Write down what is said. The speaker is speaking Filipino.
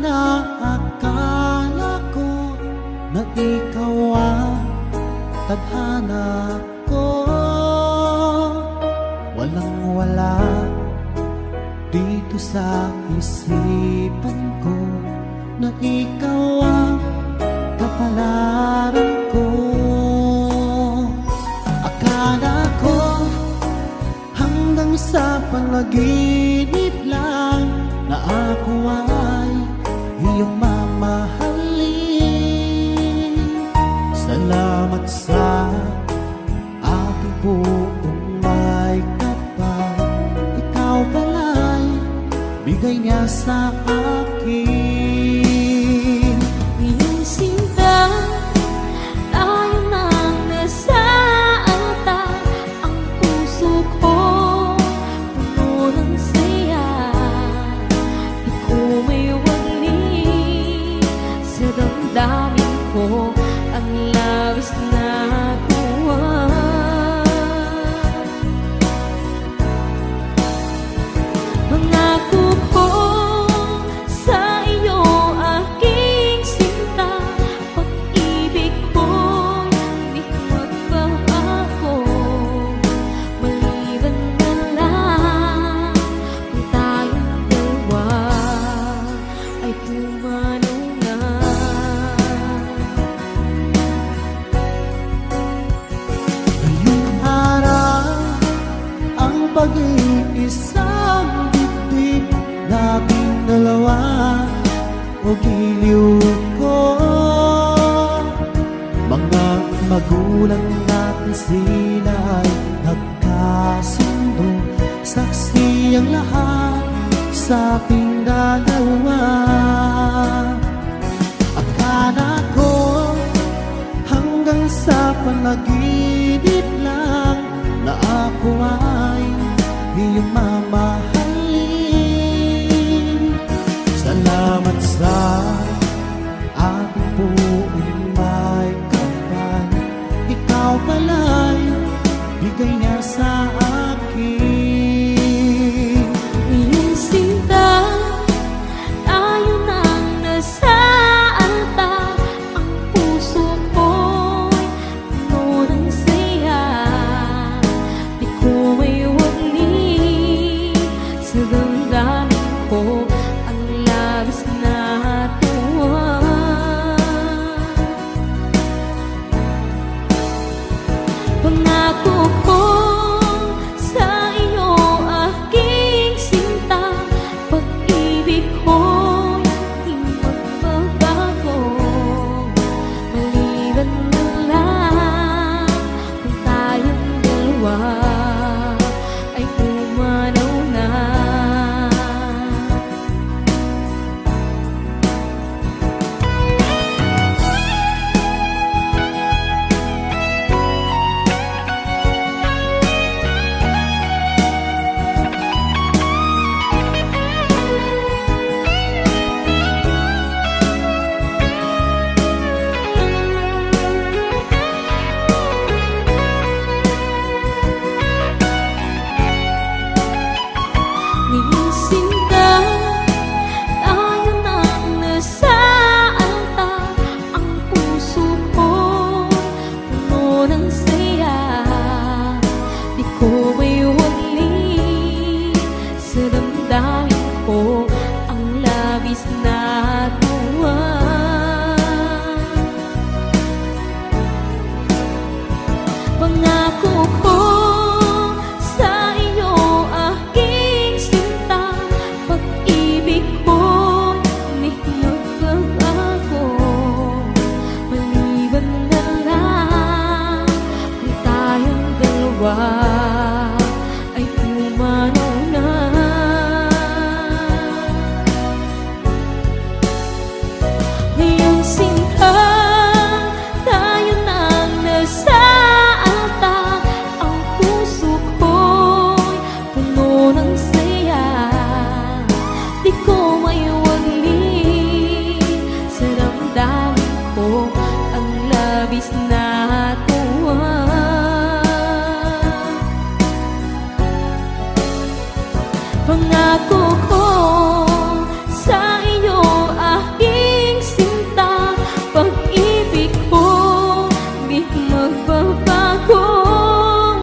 na akala ko na ikaw ang tadhana ko. Walang wala dito sa isipan ko Na ikaw ang kapalaran ko. Akala ko hanggang sa panaginip lang Na ako ay iyong mamahalin. Salamat sa aking buong may kapal. Ikaw pala'y bigay niya sa akin ang pag-iisang dibdib Labing dalawa o giliw ko. Mga magulang natin sila ay nagkasundo. Saksi ang lahat sa ating dalawa Akala ko hanggang sa panaginip lang na ako ay iyong mamahalin. Salamat sa ating buong may kapal Ikaw pala'y bigay niya sa akin Oh. Labis na